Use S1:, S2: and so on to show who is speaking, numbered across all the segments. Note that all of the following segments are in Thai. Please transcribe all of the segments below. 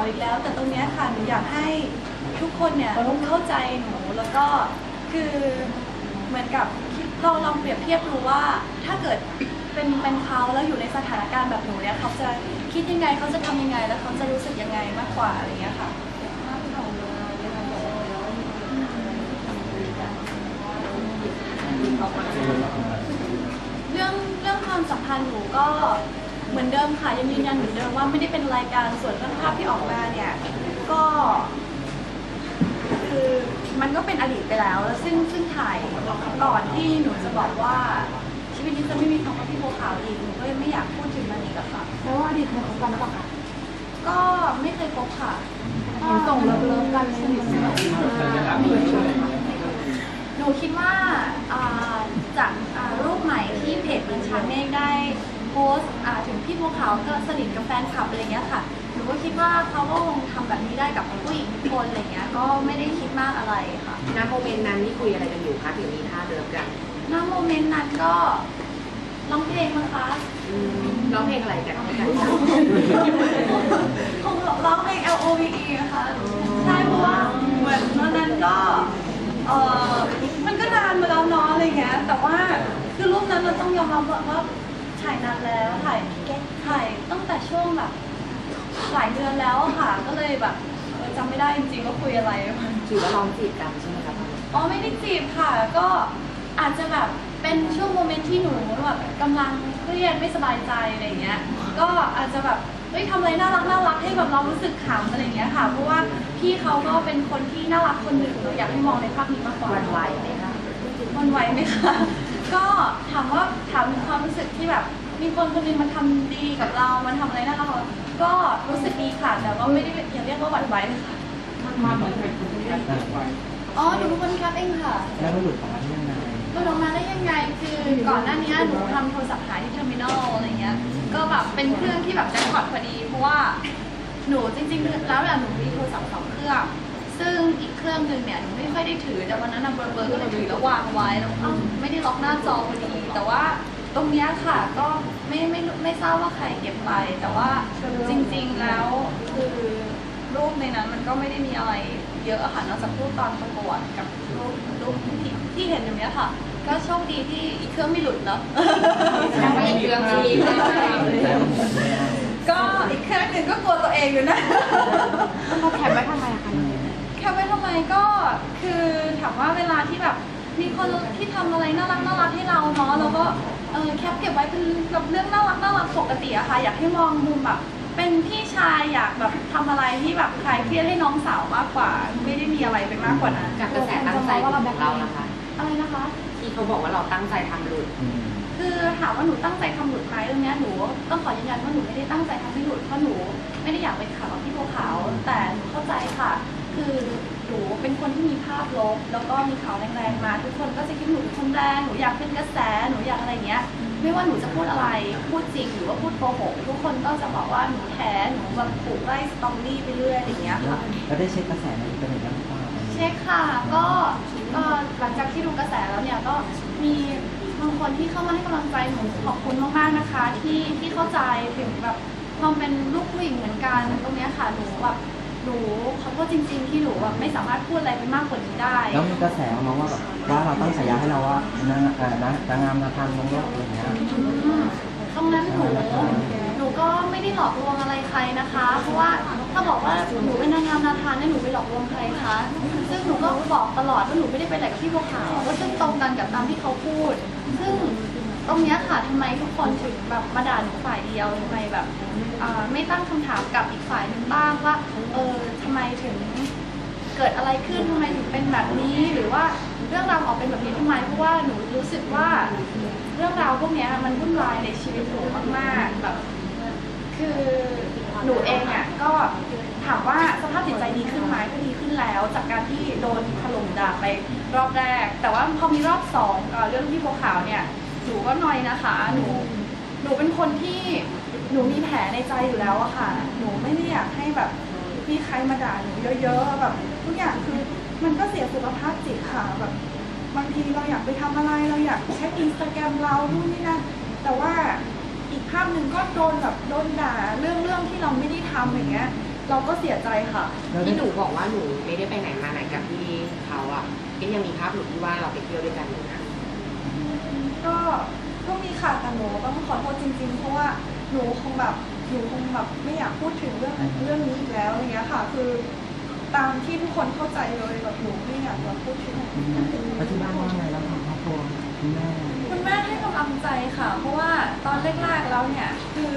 S1: าวอีกแล้ว แต่ตรงเนี้ยค่ะหนูอยากให้ทุกคนเนี่ยเข้าใจหนูแล้วก็คือเหมือนกับคิดลองลองเปรียบเทียบดูว่าถ้าเกิดเป็นเป็นเขาแล้วอยู่ในสถานการณ์แบบหนูเนี่ยเขาจะคิดยังไงเขาจะทำยังไงแล้วเขาจะรู้สึกยังไงมากกว่าอะไรเงี้ยค่ะ เรื่องเรื่องความสัมพันธ์หนูก็ เหมือนเดิมค่ะยังยืนยันเหมือนเดิมว่าไม่ได้เป็นรายการส่วนเรื่องภาพที่ออกมาเนี่ย ก็ คือมันก็เป็นอดีตไปแล้วแล้วซึ่งซึ่งถ่ายก่อนที่หนูจะบอกว่า ชีวิตนี้จะไม่มีคำว่าพี่โบวขาวอีกหนูก็ยังไม่อยากพูดถึงมันอีกอะค่ะ
S2: แล้วว่าอดีตเคยคบกันหรือเปล่าคะ
S1: ก็ไม่เคยพบค่ะ
S2: เห็นส่งเลิฟเลิฟกันสนิทสนม
S1: หนูคิดว่าอ่าจากอ่ารูปใหม่ที่เพจเมืองช้างเมฆได้ โพสต์อ่าถึงพี่บัวขาวก็สนิทกับแฟนคลับอะไรเงี้ยค่ะหนูก็คิดว่าเขาก็คงทำแบบนี้ได้กับผู้หญิงทุกคนอะไรเงี้ยก็ไม่ได้คิดมากอะไรค่ะ
S3: ณโมเมนต์นั้นนี่คุยอะไรกันอยู่คะถึงมีท่าเดิมกัน
S1: ณโมเมนต์นั้นก็ร้องเพลงมั้งคะ
S3: อืมร้องเพลงอะไรกันให้กัน
S1: คงร้องเพลง L O V E นะคะใช่เพราะว่าเหมือนตอนนั้นก็เออมันก็นานมาแล้วเนาะอะไรเงี้ยแต่ว่าคือรูปนั้นเราต้องยอมรับว่าว่า ถ่ายนานแล้วถ่ายถ่ายตั้งแต่ช่วงแบบหลายเดือนแล้วอะค่ะ ก็เลยแบบเออจำไม่ได้จริงๆว่าคุยอะไร
S3: ถือว่าร้องจีบกันใช่ไหมคะตอนนั้น
S1: อ๋อไม่ได้จีบค่ะ ก็อาจจะแบบเป็นช่วงโมเมนต์ที่หนูแบบกำลังเครียดไม่สบายใจอะไรเงี้ย ก็อาจจะแบบเฮ้ยทำอะไรน่ารักน่ารักให้แบบเรารู้สึกขำอะไรเงี้ยค่ะ เพราะว่าพี่เขาก็เป็นคนที่น่ารักคนหนึ่งเราอยากให้มองในภาพนี้มากกว่า
S3: วันไหวไหมคะ
S1: วันไหวไหมคะ ก็ถามว่าถามถึงความรู้สึกที่แบบ มีคนคนหนึงมาทำดีกับเรา มันทำอะไรน่ารักกับเราก็รู้สึกดีค่ะ แต่ว่าไม่ได้อย่าเรียกว่าหวั่นไหวเลยค่ะ
S4: มาเหมือนเป็นคนที่ได้ไป
S1: อ๋อหนูเป็นคนแคปเองค่ะ
S4: แล้วมันหลุดออกมาได้ยังไง
S1: หลุดออกมาได้ยังไงคือก่อนหน้านี้หนูทำโทรศัพท์หายที่เทอร์มินอลอะไรเงี้ยก็แบบเป็นเครื่องที่แบบแจ็คพอตพอดี เพราะว่าหนูจริงๆ แล้วเวลาหนูมีโทรศัพท์สองเครื่อง ซึ่งอีกเครื่องหนึ่งเนี่ยหนูไม่ค่อยได้ถือ แต่วันนั้นนะเบอร์เบอร์ก็เลยถือแล้ววางไว้แล้วอ้าวไม่ได้ล็อกหน้าจอพอดีแต่ว่าตรงเนี้ยค่ะก็ไม่ไม่ไม่ทราบว่าใครเก็บไป แต่ว่าจริง ๆแล้วคือรูปในนั้นมันก็ไม่ได้มีอะไรเยอะอะค่ะนอกจากรูปตอนประกวดกับรูปรูปที่ที่เห็นอยู่เนี้ยค่ะ ก็โชคดีที่อีกเครื่องไม่หลุดเนาะ
S3: ยังไม่เครื่องที่ใช่ไหม
S1: ก็อีกเครื่องหนึ่งก็กลัวตัวเองอยู่นะ
S2: เขาแคปไว้ทำไมอะคะ
S1: ก็คือถามว่าเวลาที่แบบมีคนที่ทำอะไรน่ารักน่ารักให้เราเนาะเราก็เออแคปเก็บไว้เป็นแบบเรื่องน่ารักน่ารักปกติอะค่ะ อยากให้มองมุมแบบ เป็นพี่ชายอยากแบบทำอะไรที่แบบคลายเครียดให้น้องสาวมากกว่า ไม่ได้มีอะไรไปมากกว่านั้น
S3: กับกระแสตั้งใจของเรานะคะ
S1: อะไรนะคะ
S3: ที่เขาบอกว่าเราตั้งใจทำหลุด
S1: คือถามว่าหนูตั้งใจทำหลุดไหมตรงเนี้ยหนูต้องขอยืนยันว่าหนูไม่ได้ตั้งใจทำให้หลุดเพราะหนูไม่ได้อยากเป็นข่าวกับพี่บัวขาวแต่หนูเข้าใจค่ะ คือ หนูเป็นคนที่มีภาพลบแล้วก็มีข่าวแรงๆมา ทุกคนก็จะคิดหนูเป็นคนแรงหนูอยากเป็นกระแสหนูอยากอะไรเงี้ย ไม่ว่าหนูจะพูดอะไรพูดจริงหรือว่าพูดโกหกทุกคนก็จะบอกว่าหนูแท้หนูแบบปลูกไล่สตอรี่ไปเรื่อยอะไรเงี้ยค่ะ
S4: แล้วได้เช็คกระแสในอินเทอร์เน็ตบ้างหรือเปล่า
S1: เช็คค่ะก็ก็หลังจากที่ดูกระแสแล้วเนี่ยก็มีบางคนที่เข้ามาให้กำลังใจหนูขอบคุณมากๆนะคะ ที่ที่เข้าใจถึงแบบความเป็นลูกผู้หญิงเหมือนกันตรงเนี้ยค่ะหนูแบบ หนูขอโทษจริง ๆ ที่หนูแบบไม่สามารถพูดอะไรไปมากกว่านี้ได้
S4: แล้วมีกระแสออกมาว่าแบบว่าเราตั้งฉายาให้เราว่านางเอ่อนางนางงามนาทานลงโลกอะไรอย่างเงี้ย
S1: อืมตรงนั้นหนูหนูก็ไม่ได้หลอกลวงอะไรใครนะคะ เพราะว่าถ้าบอกว่าหนูเป็นนางงามนาธานเนี่ยหนูไปหลอกลวงใครคะซึ่งหนูก็บอกตลอดว่าหนูไม่ได้ไปไหนกับพี่บัวขาวก็ซึ่งตรงกันกับตามที่เขาพูด ซึ่ง ตรงเนี้ยค่ะทำไมทุกคนถึงแบบมาด่าหนูฝ่ายเดียวทำไมแบบอ่าไม่ตั้งคำถามกับอีกฝ่ายหนึ่งบ้างว่าเออทำไมถึงเกิดอะไรขึ้นทำไมถึงเป็นแบบนี้ หรือว่าเรื่องราวออกเป็นแบบนี้ทำไมเพราะว่าหนูรู้สึกว่าเรื่องราวพวกเนี้ยมันวุ่นวายในชีวิตหนูมากๆแบบคือหนูเองอะก็ถามว่าสภาพจิตใจดีขึ้นไหมก็ดีขึ้นแล้ว จากการที่โดนถล่มด่าไปรอบแรก แต่ว่าพอมีรอบสองเอ่อเรื่องที่โพขาวเนี่ย หนูก็หน่อยนะคะ หนู หนูเป็นคนที่หนูมีแผลในใจอยู่แล้วอะค่ะ หนูไม่ได้อยากให้แบบมีใครมาด่าหนูเยอะๆแบบทุกอย่างคือมันก็เสียสุขภาพจิตค่ะแบบบางทีเราอยากไปทำอะไรเราอยากเช็คอินสตาแกรมเรานู่นนี่นั่นแต่ว่าอีกภาพหนึ่งก็โดนแบบโดนด่าเรื่องเรื่องที่เราไม่ได้ทำอย่างเงี้ย
S5: เราก็เสียใจค่ะ
S3: ที่หนูบอกว่าหนูไม่ได้ไปไหนมาไหนกับพี่เขาอะก็ยังมีภาพหลุดที่ว่าเราไปเที่ยวด้วยกันอยู่
S1: ก็ก็มีค่ะแต่หนูต้องขอโทษจริง ๆ เพราะว่าหนูคงแบบหนูคงแบบไม่อยากพูดถึงเรื่องเรื่องนี้อีกแล้วอย่างเงี้ยค่ะ คือ ตามที่ทุกคนเข้าใจเลยแบบหนูไม่อยากแบบพูดถึง
S4: แล้วที่บ้านว่าไงแล้วทางครอบครัวคุณแม่
S1: คุณแม่ให้กำลังใจค่ะ เพราะว่าตอนแรกๆแล้วเนี่ยคือ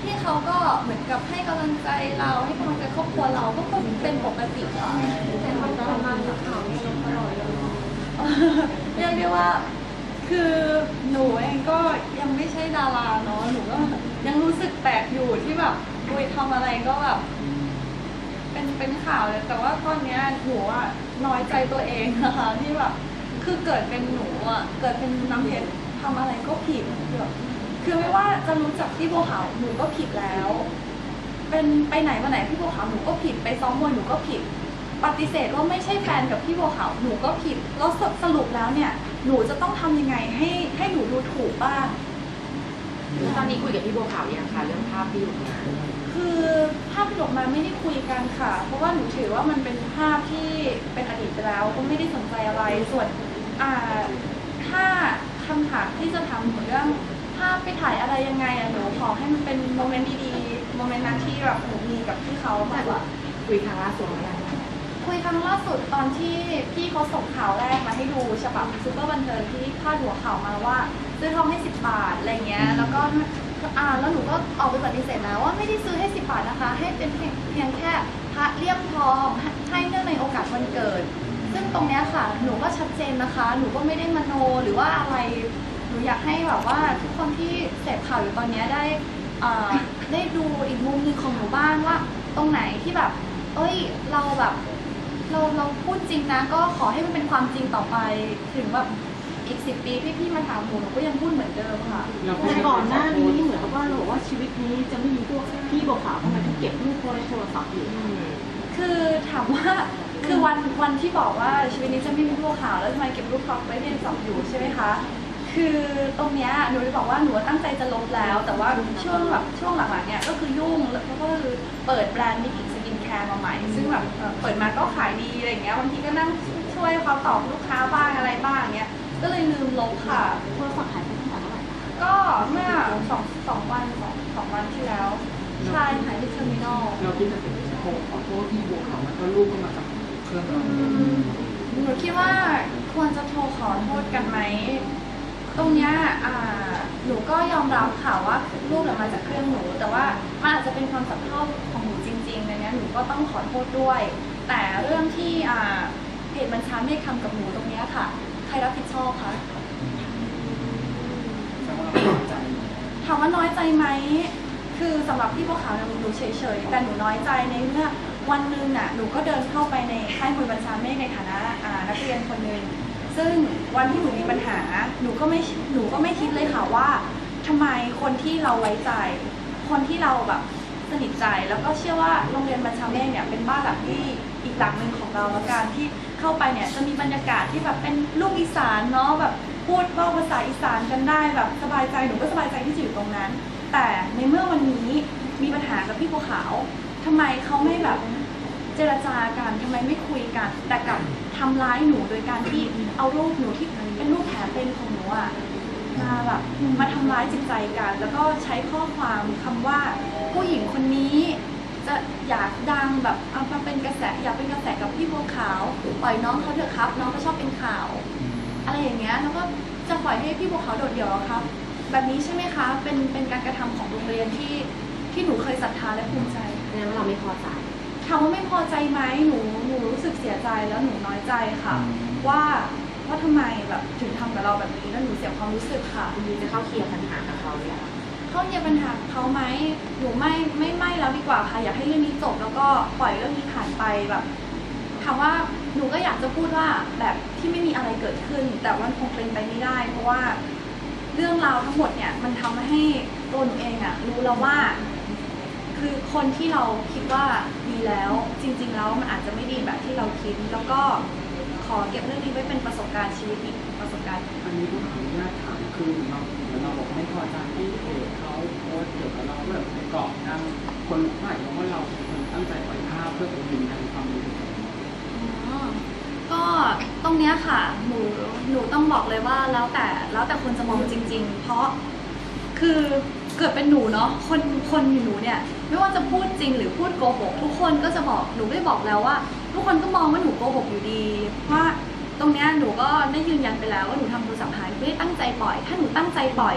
S1: พี่เขาก็เหมือนกับให้กำลังใจเราให้กำลังใจครอบครัวเราก็คงเป็นปกติค่ะ
S2: แต่เขาจะมาจากข่าวนี้ตลอดเลย
S1: เรียกได้ว่า คือหนูเองก็ยังไม่ใช่ดาราเนาะหนูก็ยังรู้สึกแปลกอยู่ที่แบบคุยทำอะไรก็แบบเป็นเป็นข่าวเลยแต่ว่าตอนเนี้ยหนูอะน้อยใจตัวเองนะคะที่แบบคือเกิดเป็นหนูอะเกิดเป็นน้ำเพชรทำอะไรก็ผิดคือแบบคือไม่ว่าจะรู้จักพี่บัวขาวหนูก็ผิดแล้ว เป็นไปไหนมาไหนพี่บัวขาวหนูก็ผิดไปซ้อมมวยหนูก็ผิด ปฏิเสธว่าไม่ใช่แฟนกับพี่บัวขาวหนูก็ผิดแล้วสสรุปแล้วเนี่ย หนูจะต้องทำยังไงให้ให้หนูดูถูกบ้าง
S3: ตอนนี้คุยกับพี่บัวขาวยังคะเรื่องภาพที่หลุดมา
S1: คือภาพที่ออกมาไม่ได้คุยกันค่ะ เพราะว่าหนูถือว่ามันเป็นภาพที่เป็นอดีตไปแล้วก็ไม่ได้สนใจอะไร ส่วนอ่าถ้าคำถามที่จะถามหนูเรื่องภาพไปถ่ายอะไรยังไงอะหนูขอให้มันเป็นโมเมนต์ดีๆ โมเมนต์นั้นที่แบบหนูมีกับพี่เขามากกว่า
S3: คุยครั้งล่าสุดเมื่อไหร่
S1: คุยครั้งล่าสุดตอนที่พี่เขาส่งข่าวแรกมาให้ดูฉบับซูเปอร์บันเทิงที่พาดหัวข่าวมาว่าซื้อทองให้ 10 บาทอะไรเงี้ย แล้วก็อ่าแล้วหนูก็ออกไปปฏิเสธนะว่าไม่ได้ซื้อให้ 10 บาทนะคะ ให้เป็นเพียงเพียงแค่พระเลี่ยมทองให้เนื่องในโอกาสวันเกิด ซึ่งตรงเนี้ยค่ะ หนูก็ชัดเจนนะคะ หนูก็ไม่ได้มโนหรือว่าอะไร หนูอยากให้แบบว่าทุกคนที่เสพข่าวอยู่ตอนเนี้ยได้อ่าได้ดูอีกมุมหนึ่งของหนูบ้างว่า ตรงไหนที่แบบ เอ้ย เราแบบ เราเราพูดจริงนะ ก็ขอให้มันเป็นความจริงต่อไป ถึงแบบอีกสิบปีที่พี่มาถามหนูหนูก็ยังพูดเหมือนเดิมค่ะ
S2: แต่ก่อนหน้านี้เหมือนกับว่าเราบอกว่าชีวิตนี้จะไม่มีพวกพี่บอกขาวทำไมถึงเก็บรูปโทรศัพท์อยู่
S3: อืม
S1: คือถามว่าคือวันวันที่บอกว่าชีวิตนี้จะไม่มีรูปขาวแล้วทำไมเก็บรูปฟล็อกไว้ในสอบอยู่ใช่ไหมคะ คือตรงเนี้ยหนูเลยบอกว่าหนูตั้งใจจะลบแล้ว แต่ว่าช่วงแบบช่วงหลังๆเนี่ยก็คือยุ่งแล้วก็คือเปิดแบรนด์มิกิ สกินแคร์มาใหม่ ซึ่งแบบเอ่อเปิดมาก็ขายดีอะไรอย่างเงี้ยบางทีก็นั่งช่วยเขาตอบลูกค้าบ้างอะไรบ้างเงี้ยก็เลยลืมลบค่ะ
S2: โทรศัพท์หายไปตั้งแต่เมื่อไหร่คะ
S1: ก็เมื่อสองสองวันสองสองวันที่แล้วใช่หายที่เทอร์มินอล
S6: เราคิดจะโทรขอโทษที่บัวขาวมันก็ลูกก็มาจากเครื่องเรา
S1: หนูคิดว่าควรจะโทรขอโทษกันไหมตรงเนี้ยอ่าหนูก็ยอมรับค่ะว่ารูปเนี่ยมาจากเครื่องหนู แต่ว่ามันอาจจะเป็นความสับเพร่าของหนูจริงๆในเนี้ยหนูก็ต้องขอโทษด้วย แต่เรื่องที่เพจบัญชาไม่ทำกับหนูตรงนี้ค่ะ ใครรับผิดชอบคะถามว่าน้อยใจไหม คือสำหรับพี่บัวขาเนี่ยหนูเฉยๆ แต่หนูน้อยใจในเมื่อวันหนึ่งน่ะ หนูก็เดินเข้าไปในค่ายมวยบัญชาเมฆในฐานะนักเรียนคนหนึ่ง ซึ่งวันที่หนูมีปัญหา หนูก็ไม่ หนูก็ไม่คิดเลยค่ะว่าทำไมคนที่เราไว้ใจ คนที่เราแบบ นิทใจ แล้วก็เชื่อว่าโรงเรียนบัญชาเมฆเนี่ยเป็นบ้านหลังที่อีกหลังหนึ่งของเราแล้วกันที่เข้าไปเนี่ยจะมีบรรยากาศที่แบบเป็นลูกอีสานเนาะแบบพูดว่าภาษาอีสานกันได้แบบสบายใจหนูก็สบายใจที่จะอยู่ตรงนั้น แต่ในเมื่อวันนี้มีปัญหากับพี่บัวขาวทำไมเขาไม่แบบเจรจากันทำไมไม่คุยกัน แต่กลับทำร้ายหนูโดยการที่เอารูปหนูที่เป็นรูปแผลเป็นของหนูอะ มาแบบมาทำร้ายจิตใจกัน แล้วก็ใช้ข้อความคำว่าผู้หญิงคนนี้จะอยากดังแบบเอามาเป็นกระแสอยากเป็นกระแสกับพี่บัวขาวปล่อยน้องเขาเถอะครับ น้องก็ชอบเป็นข่าว อะไรอย่างเงี้ยแล้วก็จะปล่อยให้พี่บัวขาวโดดเดี่ยวเหรอครับ แบบนี้ใช่ไหมคะ เป็นเป็นการกระทำของโรงเรียนที่ที่หนูเคยศรัทธาและภูมิใจ
S3: แสดงว่าเราไม่พอใจ
S1: ถามว่าไม่พอใจไหมหนูหนูรู้สึกเสียใจแล้วหนูน้อยใจค่ะ ว่า ว่าทำไมแบบถึงทำกับเราแบบนี้แล้วหนูเสียความรู้สึกค่ะ
S3: มีจะเข้าเคลียร์ปัญหากับเขาหรือยัง
S1: เขามีปัญหากับเขาไหมหนูไม่ไม่ไม่แล้วดีกว่าค่ะอยากให้เรื่องนี้จบแล้วก็ปล่อยเรื่องนี้ผ่านไปแบบถามว่าหนูก็อยากจะพูดว่าแบบที่ไม่มีอะไรเกิดขึ้น แต่ว่ามันคงเป็นไปไม่ได้ เพราะว่าเรื่องราวทั้งหมดเนี่ยมันทำให้ตัวหนูเองอะรู้แล้วว่า คือคนที่เราคิดว่าดีแล้วจริง ๆ แล้วมันอาจจะไม่ดีแบบที่เราคิดแล้วก็ ขอเก็บเรื่องนี้ไว้เป็นประสบการณ์ชีวิตอีกประสบการณ์
S6: อันนี้ก็ขออนุญาตถามคือเราเราบอกไม่พอใจที่เพจเขาโพสต์เกี่ยวกับเราแบบในกรอบดังคนหมายความว่าเราเป็นคนตั้งใจปล่อยภาพเพื่อไปยืนยันความบริสุทธิ์
S1: อ๋อก็ตรงเนี้ยค่ะหนูหนูต้องบอกเลยว่าแล้วแต่แล้วแต่คนจะมองจริง ๆ เพราะคือ เกิดเป็นหนูเนาะคนคนอยู่หนูเนี่ยไม่ว่าจะพูดจริงหรือพูดโกหกทุกคนก็จะบอกหนูก็ได้บอกแล้วว่า ทุกคนก็มองว่าหนูโกหกอยู่ดีเพราะตรงเนี้ยหนูก็ได้ยืนยันไปแล้วว่าหนูทำโทรศัพท์หายไม่ได้ตั้งใจปล่อย ถ้าหนูตั้งใจปล่อย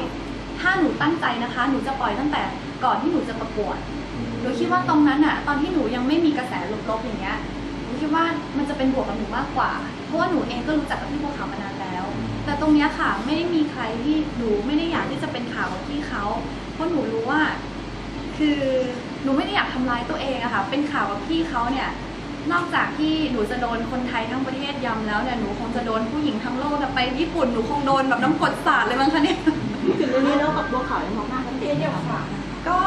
S1: ถ้าหนูตั้งใจนะคะ หนูจะปล่อยตั้งแต่ก่อนที่หนูจะประกวดหนูคิดว่าตรงนั้นอะตอนที่หนูยังไม่มีกระแสลบๆอย่างเงี้ยหนูคิดว่ามันจะเป็นบวกกับหนูมากกว่า เพราะว่าหนูเองก็รู้จักกับพี่บัวขาวมานานแล้ว แต่ตรงเนี้ยค่ะไม่ได้มีใครที่หนูไม่ได้อยากที่จะเป็นข่าวกับพี่เขา เพราะหนูรู้ว่า คือหนูไม่ได้อยากทำร้ายตัวเองอะค่ะ เป็นข่าวกับพี่เขาเนี่ย นอกจากที่หนูจะโดนคนไทยทั้งประเทศยำแล้วเนี่ยหนูคงจะโดนผู้หญิงทั้งโลกเนี่ไปญี่ปุ่นหนูคงโดนแบบน้ำกรดสาดเลยมั้งคะเนี่ย
S2: ถึงเรื่องนี้แล้วกับบัวขาวยังมองหน้ากันติดอยู่ค่ะ
S1: ก็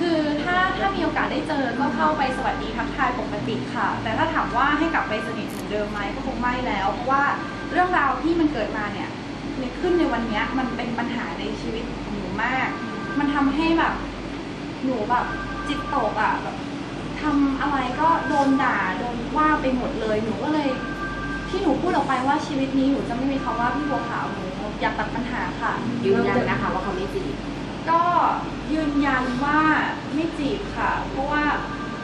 S1: คือถ้าถ้ามีโอกาสได้เจอก็เข้าไปสวัสดีทักทายปกติค่ะ แต่ถ้าถามว่าให้กลับไปสนิทเหมือนเดิมไหมก็คงไม่แล้ว เพราะว่าเรื่องราวที่มันเกิดมาเนี่ยในขึ้นในวันนี้มันเป็นปัญหาในชีวิตของหนูมาก มันทำให้แบบ หนูแบบจิตตกอะแบบทำอะไรก็โดนด่าโดนว่าไปหมดเลย หนูก็เลย ที่หนูพูดออกไปว่าชีวิตนี้หนูจะไม่มีคำว่าพี่บัวขาวหนูอยากตัดปัญหาค่ะ
S3: ยืนยันนะคะว่าเขาไม่จีบ
S1: ก็ยืนยันว่าไม่จีบค่ะ เพราะว่า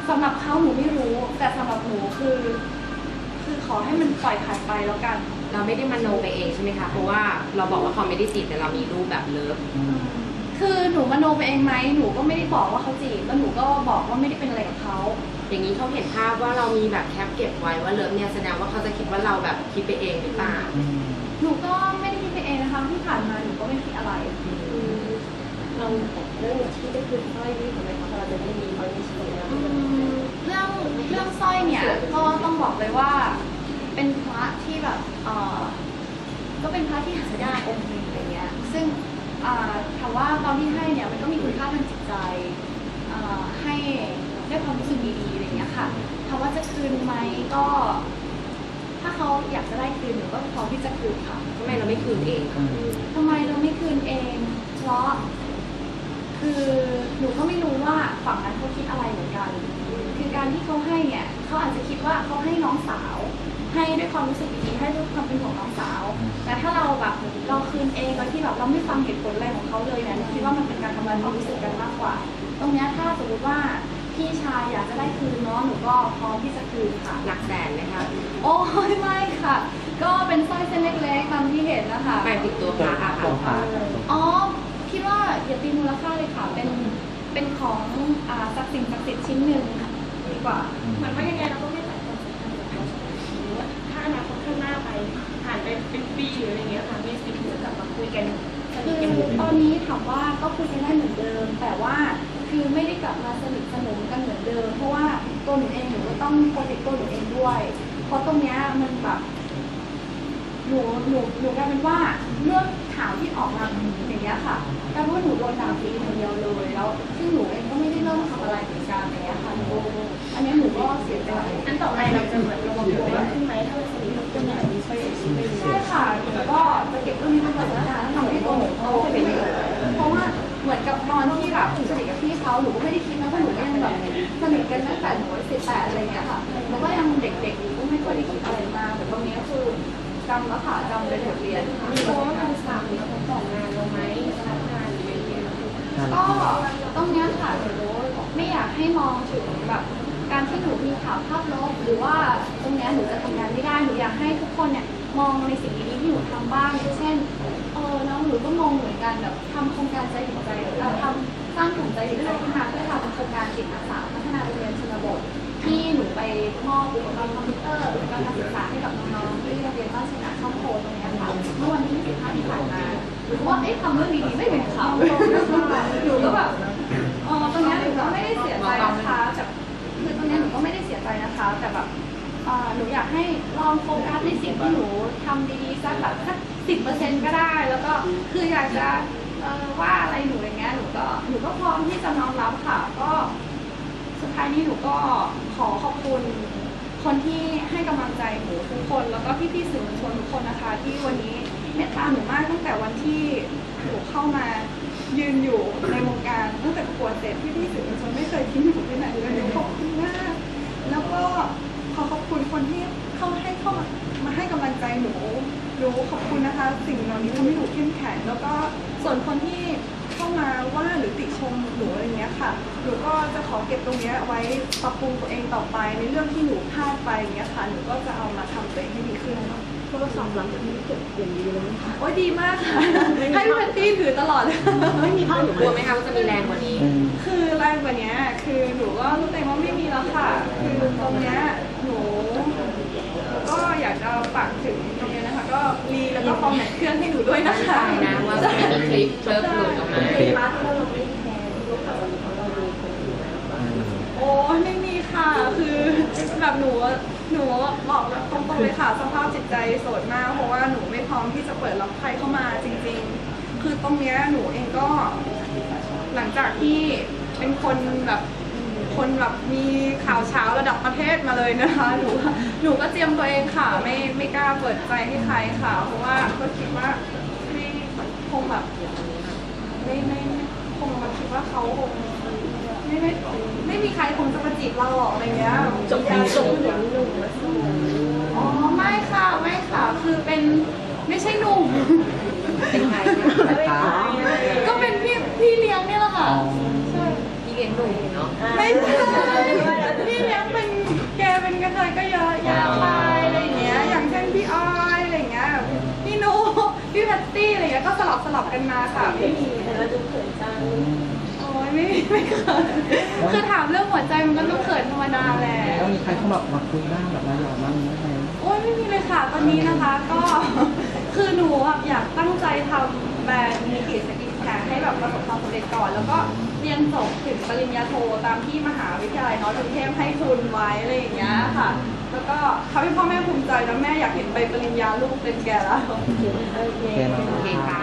S1: สำหรับเขาหนูไม่รู้ แต่สำหรับหนูคือ คือขอให้มันปล่อยผ่านไปแล้วกัน
S3: เราไม่ได้มโนไปเองใช่ไหมคะเพราะว่าเราบอกว่าเขาไม่ได้จีบแต่เรามีรูปแบบเลิฟ
S1: คือหนูมโนไปเองไหมหนูก็ไม่ได้บอกว่าเขาจีบแล้วหนูก็บอกว่าไม่ได้เป็นอะไรกับเขา
S3: อย่างนี้เขาเห็นภาพว่าเรามีแบบแคปเก็บไว้ว่าเลิฟเนี่ยแสดงว่าเขาจะคิดว่าเราแบบคิดไปเองหรือเปล่า
S1: หนูก็ไม่ได้คิดไปเองนะคะที่ผ่านมาหนูก็ไม่คิดอะไร
S2: เราเรื่องที่ได้คืนสร้อยนี่ทำไมคะเราจะไม่มีเขาในชีวิตแล้ว
S1: อืมเรื่องเรื่องสร้อยเนี่ยก็ต้องบอกเลยว่า เป็นพระที่แบบเออก็เป็นพระที่หาได้องค์หนึ่งอะไรเงี้ย ซึ่งอ่า ถามว่าตอนที่ให้เนี่ยมันก็มีคุณค่าทางจิตใจให้ได้ความรู้สึกดีๆอะไรเงี้ยค่ะถามว่าจะคืนไหมก็ ถ้าเขาอยากจะได้คืนหนูก็พร้อมที่จะคืนค่ะ
S3: ทำไมเราไม่คืนเองคะ
S1: ทำไมเราไม่คืนเอง เพราะ คือหนูก็ไม่รู้ว่าฝั่งนั้นเขาคิดอะไรเหมือนกัน คือการที่เขาให้เนี่ยเขาอาจจะคิดว่าเขาให้น้องสาว ให้ด้วยความรู้สึกดีๆให้ด้วยความเป็นห่วงน้องสาว แต่ถ้าเราแบบเราคืนเองโดยที่แบบเราไม่ฟังเหตุผลอะไรของเขาเลยเนี่ยหนูคิดว่ามันเป็นการทำลายความรู้สึกกันมากกว่า ตรงเนี้ยถ้าสมมติว่าพี่ชายอยากจะได้คืนเนาะหนูก็พร้อมที่จะคืนค่ะ
S3: หลักแสนไหมคะ
S1: โอ้ยไม่ค่ะ ก็เป็นสร้อยเส้นเล็กๆตามที่เห็นนะคะ
S3: หมายถึงตัวพระอะ
S4: ตัวพระ
S3: ค่ะ
S1: อ๋อคิดว่าอย่าตีมูลค่าเลยค่ะ เป็นเป็นของอ่าศักดิ์สิทธิ์ศักดิ์สิทธิ์ชิ้นหนึ่งค่ะดีกว่า
S2: เหมือนว่ายังไงเราก็ไม่ ผ่านไปเป็นปีหรืออะไรเงี้ยค่ะมีสิทธิ์ที่จะกลับมาคุยกันส
S1: คื
S2: นิท
S1: อ
S2: กันเหมือนเดิ
S1: ต
S2: ม
S1: อนนี้ถามว่าก็คุยกันได้เหมือนเดิม แต่ว่าคือไม่ได้กลับมาสนิทสนมกันเหมือนเดิม เพราะว่าตัวหนูเองหนูก็ต้องโปรเทคตัวหนูเองด้วย เพราะตรงเนี้ยมันแบบหนูหนูหนูกลายเป็นว่าเรื่อง ข่าวที่ออกมาอย่างเงี้ยค่ะกลายเป็นว่าหนูโดนด่าฟรีคนเดียวเลยแล้วซึ่งหนูเองก็ไม่ได้เริ่มทำอะไรเหมือนกันอย่างเงี้ยค่ะหนูอันเนี้ยหนูก็เสียใจ
S2: อันต่อไปเราจะเหมือนระวังตัวมากขึ้นไหมถ้าเราสนิทกับคนไหนมีไปไป
S1: ใช่ค่ะหนูก็จะเก็บเรื่องนี้เป็นประสบการณ์แล้วทำให้ตัวหนูโตขึ้นเพราะว่าเหมือนกับตอนที่แบบสนิทกับพี่เขาหนูก็ไม่ได้คิดนะว่าหนูก็ยังแบบสนิทกันตั้งแต่หนูสิบแปดอะไรเงี้ยค่ะแล้วก็ยังเด็กๆอยู่ก็ไม่ค่อยได้คิดอะไรมากแต่ตรงนี้ก็คือ กรรมแล้วค่ะกรรมเป็นบทเรียน
S2: มีตัวว่าคุณสามหรือเขาต่องานเราไหมรับงานหรืออะไรเงี้ย
S1: ก็ตรงเนี้ยค่ะหนูไม่อยากให้มองถึงแบบการที่หนูมีข่าวภาพลบหรือว่าตรงเนี้ยหนูจะทำงานไม่ได้หนูอยากให้ทุกคนเนี่ยมองในสิ่งดีๆที่หนูทำบ้างอย่างเช่นเออน้องหนูก็งงเหมือนกันแบบทำโครงการใจถึงใจเอ่อทำสร้างกลุ่มใจถึงใจขึ้นมาเพื่อทำเป็นโครงการจิตอาสาพัฒนาโรงเรียนชนบท ที่หนูไปมอบอุปกรณ์คอมพิวเตอร์อุปกรณ์การศึกษาให้กับน้องๆที่โรงเรียนบ้านชนะช่องโพตรงเนี้ยค่ะเมื่อวันที่25ที่ผ่านมาหรือว่าเอ๊ะทำเรื่องดีๆไม่เป็นข่าวหนูก็แบบเออตรงเนี้ยหนูก็ไม่ได้เสียใจนะคะแต่คือตรงเนี้ยหนูก็ไม่ได้เสียใจนะคะ แต่แบบอ่อหนูอยากให้ลองโฟกัสในสิ่งที่หนูทำดีๆสักแบบสักสิบเปอร์เซ็นต์ก็ได้ แล้วก็คืออยากจะเอ่อว่าอะไรหนูอย่างเงี้ยหนูก็หนูก็พร้อมที่จะน้อมรับค่ะ ก็สุดท้ายนี้หนูก็ ขอขอบคุณคนที่ให้กำลังใจหนูทุกคน แล้วก็พี่ๆสื่อมวลชนทุกคนนะคะ ที่วันนี้เมตตาหนูมากตั้งแต่วันที่หนูเข้ามายืนอยู่ในวงการตั้งแต่ประกวดเสร็จพี่ๆสื่อมวลชนไม่เคยทิ้งหนูไปไหนเลยขอบคุณมากแล้วก็ขอขอบคุณคนที่เข้าให้เข้ามามาให้กำลังใจหนูหนูขอบคุณนะคะ สิ่งเหล่านี้ทำให้หนูเข้มแข็งแล้วก็ส่วนคนที่ มาว่าหรือติชมหนูอะไรเงี้ยค่ะหนูก็จะขอเก็บตรงเนี้ยไว้ปรับปรุงตัวเองต่อไปในเรื่องที่หนูพลาดไปอย่างเงี้ยค่ะหนูก็จะเอามาทำตัวเองให้ดีขึ้น
S2: โทรศัพท์หลังจากนี้เก็บอย่างดีเลยนะคะ
S1: โอ้ยดีมากค่ะให้พี่แพตตี้ถือตลอด
S3: ไม่มีภาพหนูกลัวไหมคะว่าจะมีแรงกว่านี้
S4: อืม
S1: คือแรงกว่านี้คือหนูก็รู้ตัวเองว่าไม่มีแล้วค่ะ คือตรงเนี้ยหนู ก็อยากจะฝากถึงตรงเนี้ยนะคะ ก็รีแล้วก็ฟอร์แมตเครื่องให้หนูด้วยนะคะ
S3: นะว่าจะไม่มีคลิปเลิฟหลุดออกมา
S4: เป็น คลิป
S2: ร้านที่เราไม่แคร์รูปแบบของเราดูคนอื่น
S4: อืม
S1: โอ้ยไม่มีค่ะ คือแบบหนูหนูบอกตรงๆเลยค่ะ สภาพจิตใจโสดมาก เพราะว่าหนูไม่พร้อมที่จะเปิดรับใครเข้ามาจริง ๆ คือตรงเนี้ยหนูเองก็ หลังจากที่เป็นคนแบบคนแบบมีข่าวเช้าระดับประเทศมาเลยนะคะ หนูหนูก็เตรียมตัวเองค่ะ ไม่ไม่กล้าเปิดใจให้ใครค่ะ เพราะว่าก็คิดว่าไม่คงแบบไม่ไม่ไม่คงมาคิดว่า เขาคงไม่ไม่ไม่มีใครคงจะมาจีบเราหรอกอะไรเงี้ย
S2: จบดีจบหนึ่งหนุ่มมาสู้
S1: อ๋อไม่ค่ะไม่ค่ะคือเป็นไม่ใช่หนุ่ม
S3: เป็นใครนะ
S1: ก็เป็นพี่พี่เลี้ยงเนี่ยแหละค่ะใช่
S3: ที่เลี้ยงหนูเนาะ
S1: ไม่ใช่พี่เลี้ยงเป็นแกเป็นกระเทยก็เยอะแยะไปอะไรเงี้ยอย่างเช่นพี่ออยอะไรเงี้ยพี่โนพี่แพตตี้อะไรเงี้ยก็สลับสลับกันมาค่ะไม่มี
S2: แต่เราดูเขินจัง
S4: อืม
S1: โอ้ยไม่ไม่เขินคือถามเรื่องหัวใจมันก็ต้องเขินธรรมดาแหละ
S4: แล้วมีใครเข้ามามาคุยบ้างแบบเราหยอดบ้างไหมไหม
S1: โอ้ยไม่มีเลยค่ะตอนนี้นะคะก็คือหนูอะอยากตั้งใจทำแบรนด์มีกิจสกินแคร์ให้แบบประสบความสำเร็จก่อน แล้วก็เรียนจบถึงปริญญาโทตามที่มหาวิทยาลัยนอร์ทกรุงเทพให้ทุนไว้อะไรอย่างเงี้ยค่ะ แล้วก็ทำให้พ่อแม่ภูมิใจแล้วแม่อยากเห็นใบปริญญาลูกเป็นแก่แล้ว
S2: โอเค
S4: โอเคนะ
S3: โอเคค่ะ